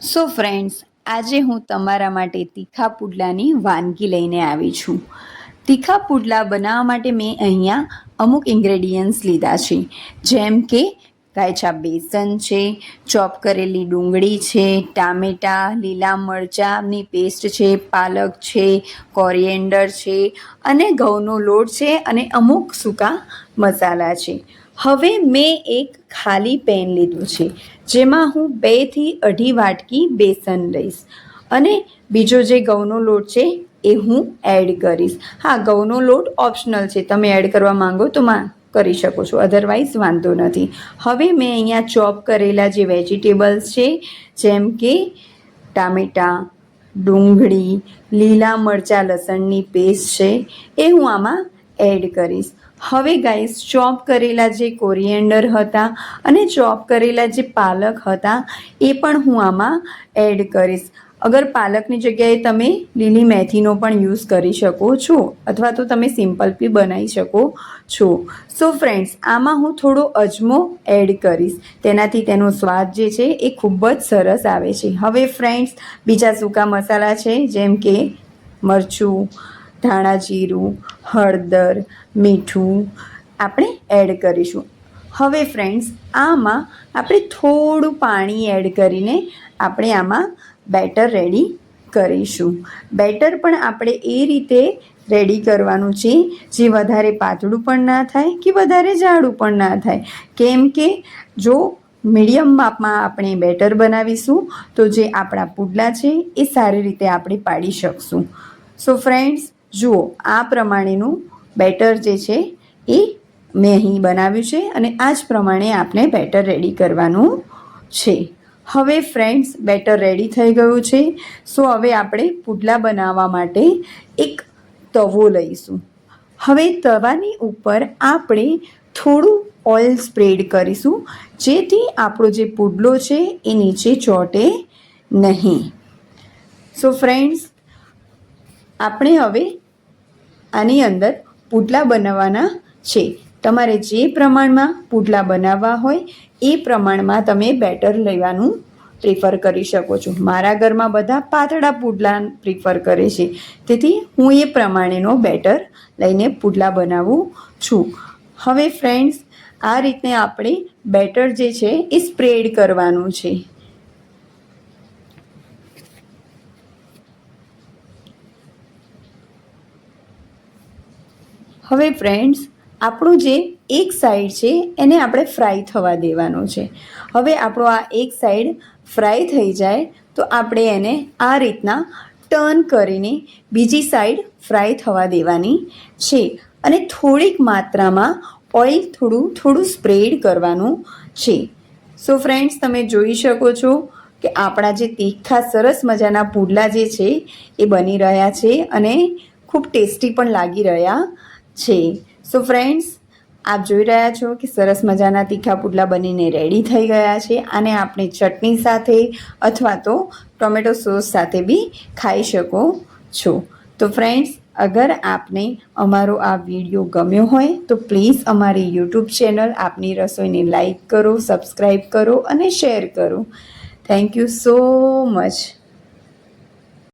So friends આજે હું તમારા માટે તીખા પુડલાની વાનગી લઈને આવી છું. તીખા પુડલા બનાવવા માટે મેં અહીંયા અમુક ઇન્ગ્રેડિયન્ટ્સ લીધા છે. જેમ કે કાયચા બેસન છે, ચોપ કરેલી ડુંગળી છે, ટામેટાં, લીલા મરચાંની પેસ્ટ છે, પાલક છે, કોરિએન્ડર છે અને ઘઉંનો લોટ છે અને અમુક સૂકા મસાલા છે. હવે મેં એક ખાલી પેન લીધું છે, જેમાં હું બેથી અઢી વાટકી બેસન લઈશ. અને બીજો જે ઘઉંનો લોટ છે, એ હું એડ કરીશ. હા ઘઉંનો લોટ ઓપ્શનલ છે. તમે એડ કરવા માંગો તો માં કરી શકો છો. અધરવાઇઝ વાંધો નથી. હવે મેં અહીંયા ચોપ કરેલા જે વેજીટેબલ્સ છે, જેમ કે ટામેટાં, ડુંગળી, લીલા મરચાં, લસણની પેસ્ટ છે, એ હું આમાં એડ કરીશ. હવે ગાઈસ ચોપ કરેલા જે કોરિએન્ડર હતા અને ચોપ કરેલા જે પાલક હતા, એ પણ હું આમાં એડ કરીશ. અગર પાલકની જગ્યાએ તમે લીલી મેથીનો પણ યુઝ કરી શકો છો, અથવા તો તમે સિમ્પલ બી બનાવી શકો છો. સો ફ્રેન્ડ્સ આમાં હું થોડો અજમો એડ કરીશ. તેનાથી તેનો સ્વાદ જે છે એ ખૂબ જ સરસ આવે છે. હવે ફ્રેન્ડ્સ બીજા સૂકા મસાલા છે, જેમ કે મરચું ધાણા જીરું, હળદર, મીઠું આપણે એડ કરીશું. હવે ફ્રેન્ડ્સ આમાં આપણે થોડું પાણી એડ કરીને આપણે આમાં બેટર રેડી કરીશું. બેટર પણ આપણે એ રીતે રેડી કરવાનું છે, જે વધારે પાતળું પણ ના થાય કે વધારે જાડું પણ ના થાય. કેમ કે જો મીડિયમ માપમાં આપણે બેટર બનાવીશું, તો જે આપણા પુડલા છે, એ સારી રીતે આપણે પાડી શકશું. સો ફ્રેન્ડ્સ જુઓ, આ પ્રમાણેનું બેટર જે છે એ મેં અહીં બનાવ્યું છે અને આ જ પ્રમાણે આપણે બેટર રેડી કરવાનું છે. હવે ફ્રેન્ડ્સ, બેટર રેડી થઈ ગયું છે. સો, હવે આપણે પુડલા બનાવવા માટે એક તવો લઈશું. હવે તવાની ઉપર આપણે થોડું ઓઇલ સ્પ્રેડ કરીશું, જેથી આપણો જે પુડલો છે એ નીચે ચોટે નહીં. સો, ફ્રેન્ડ્સ, આપણે હવે આની અંદર પુડલા બનાવવાના છે. તમારે જે પ્રમાણમાં પુડલા બનાવવા હોય, એ પ્રમાણમાં તમે બેટર લેવાનું પ્રિફર કરી શકો છો. મારા ઘરમાં બધા પાતળા પુડલા પ્રિફર કરે છે. તેથી હું એ પ્રમાણેનો બેટર લઈને પુડલા બનાવું છું. હવે ફ્રેન્ડ્સ આ રીતે આપણે બેટર જે છે, એ સ્પ્રેડ કરવાનું છે. હવે ફ્રેન્ડ્સ આપણું જે એક સાઈડ છે, એને આપણે ફ્રાય થવા દેવાનું છે. હવે આપણો આ એક સાઈડ ફ્રાય થઈ જાય, તો આપણે એને આ રીતના ટર્ન કરીને બીજી સાઈડ ફ્રાય થવા દેવાની છે. અને થોડીક માત્રામાં ઓઇલ થોડું થોડું સ્પ્રેડ કરવાનું છે. સો ફ્રેન્ડ્સ તમે જોઈ શકો છો કે આપણા જે તીખા, સરસ મજાના પુડલા જે છે, એ બની રહ્યા છે અને ખૂબ ટેસ્ટી પણ લાગી રહ્યા છે. સો ફ્રેન્ડ્સ આપ જોઈ રહ્યા છો કે સરસ મજાના તીખા પુડલા બનીને રેડી થઈ ગયા છે આને આપણે ચટણી સાથે અથવા તો ટોમેટો સોસ સાથે બી ખાઈ શકો છો. તો ફ્રેન્ડ્સ અગર આપને અમારો આ વીડિયો ગમ્યો હોય, તો પ્લીઝ અમારી યુટ્યુબ ચેનલ આપની રસોઈને લાઈક કરો સબસ્ક્રાઈબ કરો અને શેર કરો. Thank you so much